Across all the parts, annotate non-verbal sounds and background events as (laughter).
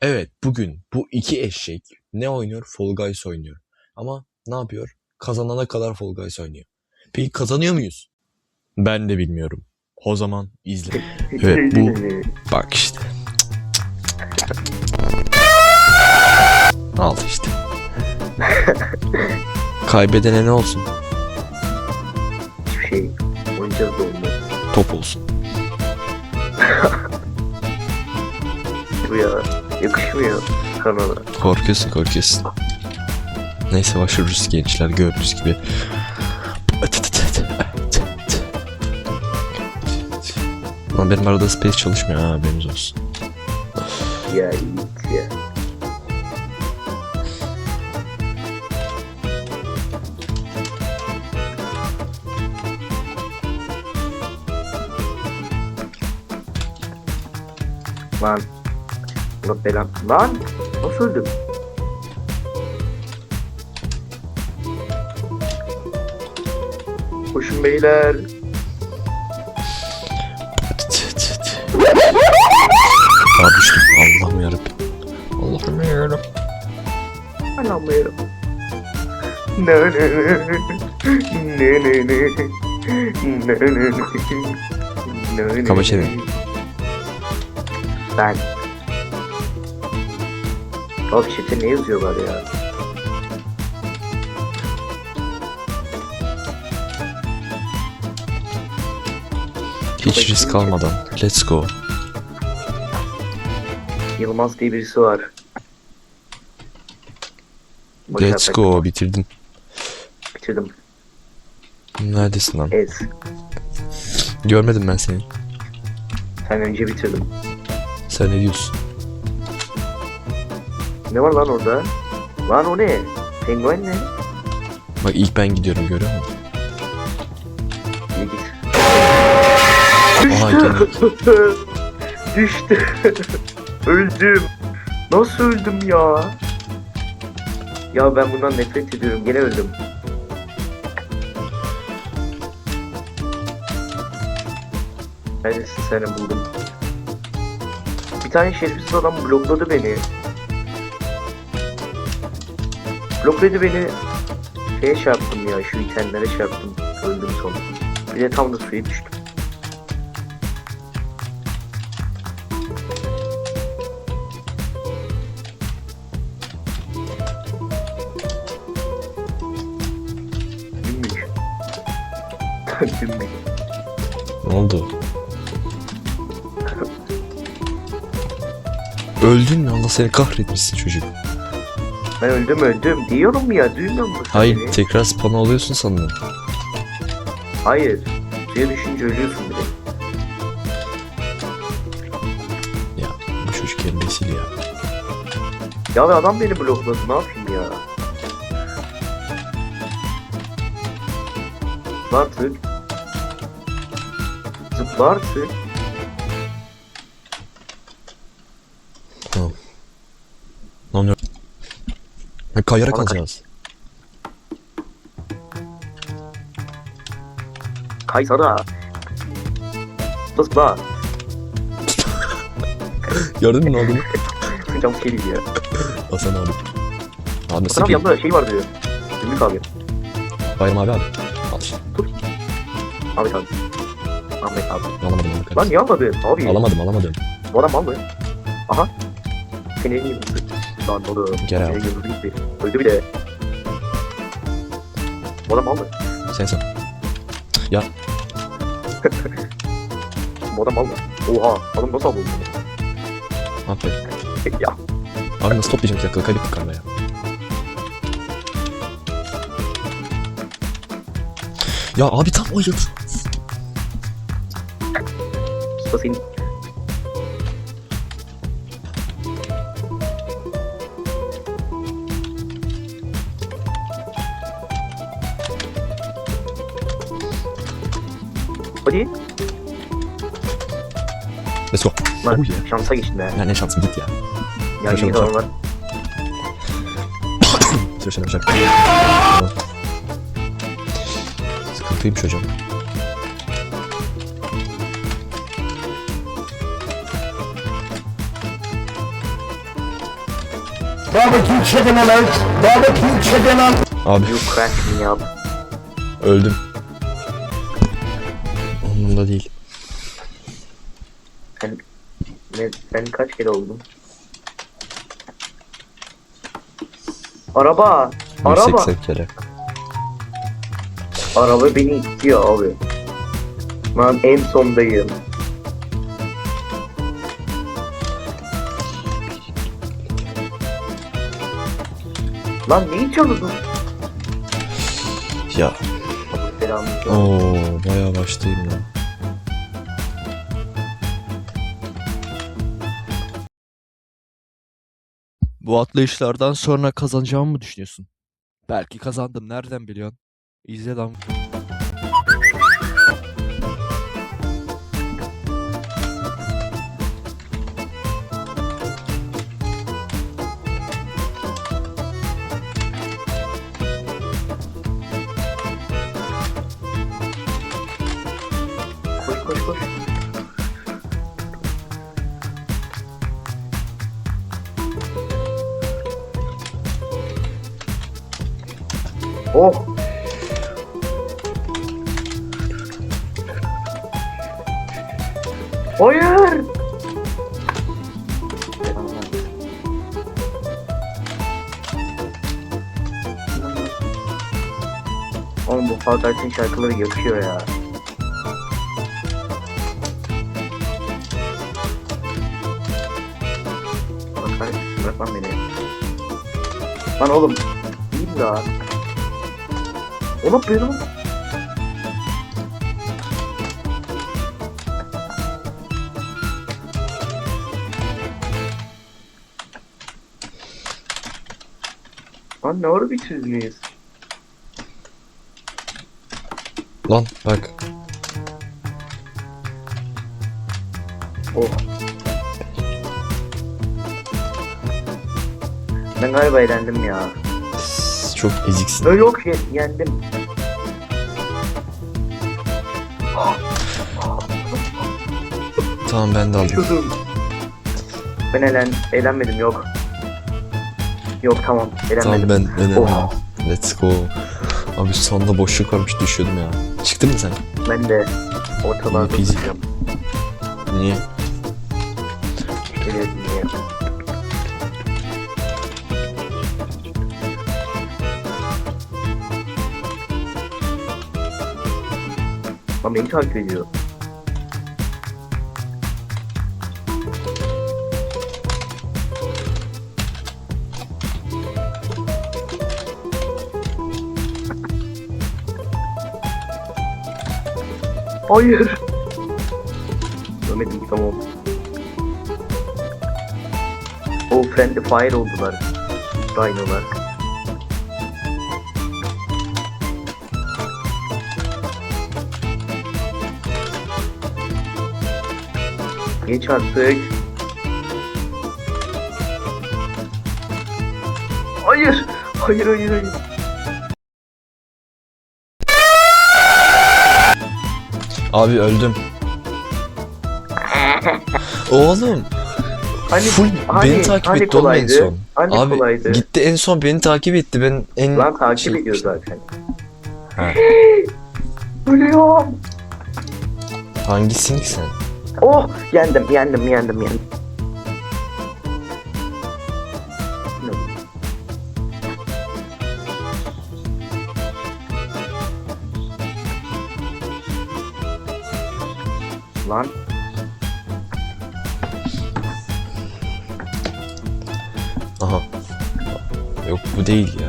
Evet bugün bu iki eşek ne oynuyor? Fall Guys oynuyor. Ama ne yapıyor? Kazanana kadar Fall Guys oynuyor. Peki kazanıyor muyuz? Ben de bilmiyorum. O zaman izle. Evet bu bak işte. Al işte. Kaybedene ne olsun? Hiçbir şey. Oynayacağız da olmaz. Top olsun. Bu ya. Yakışmıyor kanala. Korkuyorsun korkuyorsun. Neyse başlıyoruz gençler gördüğünüz gibi. Ama benim arada space çalışmıyor ha haberiniz olsun. Ya Yiğit ya. Lan. Allah belan. Lan. Nasıl öldüm? Koşun beyler. Aa düştüm. Allah'ım yarabbim. Allah'ım yarabbim. Anlamıyorum. Ne ne ne ne ne ne ne ne ne ne Kaba çevir. Ben. Abi chat'e ne yazıyorlar ya? Hiç risk almadan. Let's go. Yılmaz diye birisi var. Boş Let's go. Bitirdin. Bitirdim. Neredesin lan? Ez. Görmedim ben seni. Sen önce bitirdim. Sen ne diyorsun? Ne var lan orada? Lan o ne? Penguen ne? Bak ilk ben gidiyorum görüyor musun? İyi git. Aha gene. Düştü. (laughs) (laughs) öldüm. Nasıl öldüm ya? Ya ben bundan nefret ediyorum. Gene öldüm. Neredesin seni buldum. Bir tane şerefsiz adam blokladı beni. Blokladı beni. Şeye çarptım ya şu itenlere çarptım. Öldüm sonra. Bir de tam da suya düştüm. Dünmüş. (laughs) Ne oldu? Öldün mü? Allah seni kahretmişsin çocuk. Ben öldüm öldüm diyorum ya duymuyor musun? Hayır beni? tekrar spawn oluyorsun sandım. Hayır. Suya düşünce ölüyorsun bir de. Ya bu çocuk embesil ya. Ya ve adam beni blokladı ne yapayım ya? Zıpla artık. Zıpla artık. Ha, Kayarak kaç- alacağız. Kaysana. Zıpla. (laughs) Gördün mü ne olduğunu? (laughs) Cam keliz ya. Hasan abi. Abi Hasan nasıl abi bir yanında şey vardı. Gümrük abi. Bayram abi abi. Al. Ahmet abi. Ahmet abi. Alamadım onu. Lan niye almadın abi? Alamadım alamadım. Bu adam mal mı? Aha. Senin gibi. Lan oğlum. Gel abi. Senin gibi gitti. Öldü bir de. Bu adam mal mı? Sen sen. (laughs) Bu adam mal mı? Oha. Adam nasıl aldı Aferin. bunu? (laughs) ya. Abi nasıl toplayacağım ki dakika kaybettik galiba ya. Ya abi tam o yıl. Usta senin. Hadi. Let's go. Lan Oh yeah. şansa geçtin be. Ya ne şansım git ya. Ya Yaşa iyi bakalım. adamlar. Şöyle şöyle şöyle. Sıkıntıymış hocam. Barbecue chicken alert! Barbecue chicken alert! Abi You crack me up. öldüm. Umurumda değil. Sen, ne, sen kaç kere oldun? Araba! Araba! 180 kere. Araba beni itiyor abi. Ben en sondayım. Lan ne içiyordun? Ya. Oo bayağı baştayım lan. Bu atlayışlardan sonra kazanacağımı mı düşünüyorsun? Belki kazandım. Nereden biliyorsun? İzle lan. Koş koş koş. Oh! Hayır! Oğlum bu Guys'ın şarkıları yakıyor ya. Bırak lan beni. Lan oğlum. İyiyim ya. Oğlum benim. Lan ne ara bitiririz miyiz? Lan bak. Oh. Ben galiba eğlendim ya. Çok eziksin. Yok ye- yendim. Tamam ben de. Çözüm. Ben eğlen, eğlenmedim yok. Yok tamam eğlenmedim. Tamam ben ben Oha. Let's go. Abi sonunda boşluk varmış düşüyordum ya. Çıktın mı sen? Ben de ortalarda İyi, duracağım. Niye? Lan beni takip ediyor. Hayır. Görmedim tamam. O friendly fire oldular. Rhino'lar. Geç artık. Hayır. Hayır hayır hayır. Abi öldüm. (laughs) Oğlum. Hani, Full hani, beni takip hani etti oğlum en kolaydı? son. Hani Abi kolaydı? gitti en son beni takip etti. Ben en Lan takip şey- ediyor zaten. Ha. (laughs) Ölüyorum. Hangisin ki sen? Oh yendim yendim yendim yendim. Lan Aha. Yok bu değil ya.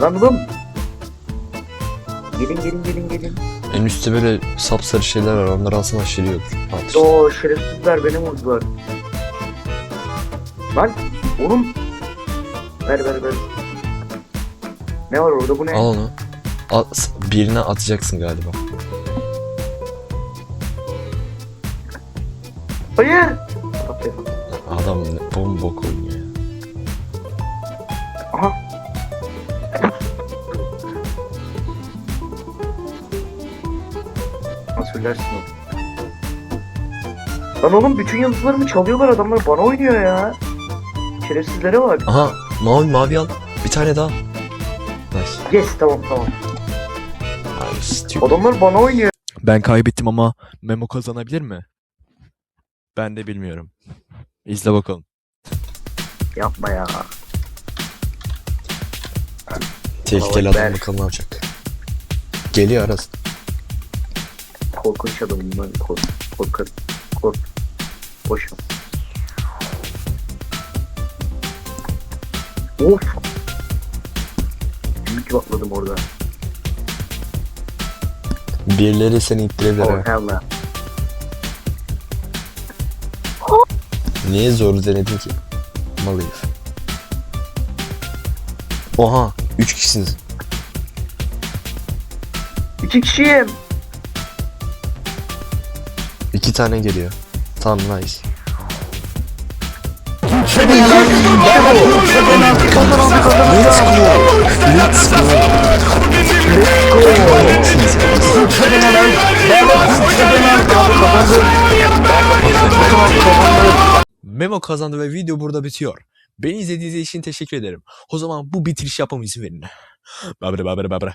lan oğlum. Gelin gelin gelin gelin. En üstte böyle sapsarı şeyler var. Onları alsana aşırı işte. Oo şerefsizler beni vurdular. Lan oğlum. Ver ver ver. Ne var orada bu ne? Al onu. At, birine atacaksın galiba. Hayır. Adam ne bombok oynuyor ya. Aha. Nasıllersin o? Lan oğlum bütün yıldızlarımı çalıyorlar adamlar bana oynuyor ya. Şerefsizlere bak. Aha mavi mavi al. Bir tane daha. Nice. Yes tamam tamam. Nice. Adamlar bana oynuyor. Ben kaybettim ama Memo kazanabilir mi? Ben de bilmiyorum. İzle bakalım. Yapma ya. Tehlikeli Vallahi adam ben- bakalım ne yapacak. Geliyor Aras. Korkunç adamım ben. Kork. Korkarım. Kork. Boşum. Of. Büyük patladım orada. Birileri seni ittirebilir Oh ha. hell no. Niye zor denedin ki? Mal herif. Oha. Üç kişisiniz. İki kişiyim. İki tane geliyor. Tamam nice. Memo kazandı ve video burada bitiyor. Beni izlediğiniz için teşekkür ederim. O zaman bu bitiriş yapmama izin verin. Babre babre babre.